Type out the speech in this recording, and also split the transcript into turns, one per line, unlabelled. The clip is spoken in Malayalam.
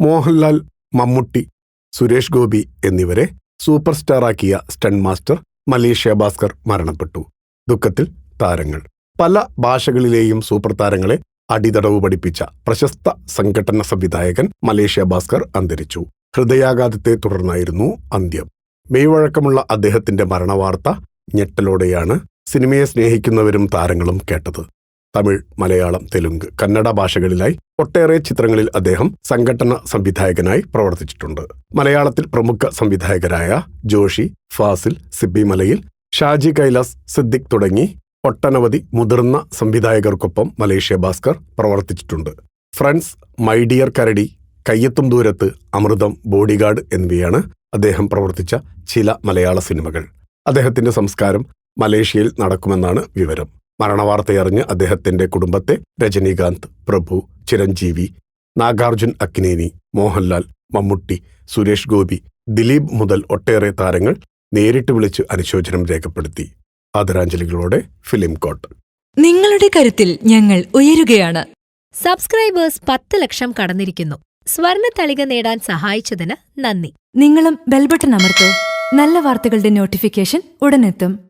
മോഹൻലാൽ മമ്മൂട്ടി സുരേഷ് ഗോപി എന്നിവരെ സൂപ്പർ സ്റ്റാറാക്കിയ സ്റ്റണ്ട് മാസ്റ്റർ മലേഷ്യ ഭാസ്കർ മരണപ്പെട്ടു. ദുഃഖത്തിൽ താരങ്ങൾ. പല ഭാഷകളിലെയും സൂപ്പർ താരങ്ങളെ അടിതടവ് പഠിപ്പിച്ച പ്രശസ്ത സംഘടന സംവിധായകൻ മലേഷ്യ ഭാസ്കർ അന്തരിച്ചു. ഹൃദയാഘാതത്തെ തുടർന്നായിരുന്നു അന്ത്യം. മെയ്വഴക്കമുള്ള അദ്ദേഹത്തിന്റെ മരണവാർത്ത ഞെട്ടലോടെയാണ് സിനിമയെ സ്നേഹിക്കുന്നവരും താരങ്ങളും കേട്ടത്. തമിഴ് മലയാളം തെലുങ്ക് കന്നഡ ഭാഷകളിലായി ഒട്ടേറെ ചിത്രങ്ങളിൽ അദ്ദേഹം സംഘടന സംവിധായകനായി പ്രവർത്തിച്ചിട്ടുണ്ട്. മലയാളത്തിൽ പ്രമുഖ സംവിധായകരായ ജോഷി ഫാസിൽ സിബി മലയിൽ ഷാജി കൈലാസ് സിദ്ദിഖ് തുടങ്ങി ഒട്ടനവധി മുതിർന്ന സംവിധായകർക്കൊപ്പം മലേഷ്യ ഭാസ്കർ പ്രവർത്തിച്ചിട്ടുണ്ട്. ഫ്രണ്ട്സ് മൈ ഡിയർ കരടി കയ്യെത്തും ദൂരത്ത് അമൃതം ബോഡിഗാർഡ് എന്നിവയാണ് അദ്ദേഹം പ്രവർത്തിച്ച ചില മലയാള സിനിമകൾ. അദ്ദേഹത്തിന്റെ സംസ്കാരം മലേഷ്യയിൽ നടക്കുമെന്നാണ് വിവരം. മരണവാർത്തയറിഞ്ഞ് അദ്ദേഹത്തിന്റെ കുടുംബത്തെ രജനീകാന്ത് പ്രഭു ചിരഞ്ജീവി നാഗാർജുൻ അക്നേനി മോഹൻലാൽ മമ്മൂട്ടി സുരേഷ് ഗോപി ദിലീപ് മുതൽ ഒട്ടേറെ താരങ്ങൾ നേരിട്ട് വിളിച്ച് അനുശോചനം രേഖപ്പെടുത്തി. ആദരാഞ്ജലികളോടെ ഫിലിം കോട്ട്.
നിങ്ങളുടെ കരുത്തിൽ ഞങ്ങൾ ഉയരുകയാണ്.
സബ്സ്ക്രൈബേഴ്സ് പത്ത് ലക്ഷം കടന്നിരിക്കുന്നു. സ്വർണ തളിക നേടാൻ സഹായിച്ചതിന് നന്ദി.
നിങ്ങളും ബെൽബട്ടൺ അമർത്തോ. നല്ല വാർത്തകളുടെ നോട്ടിഫിക്കേഷൻ ഉടനെത്തും.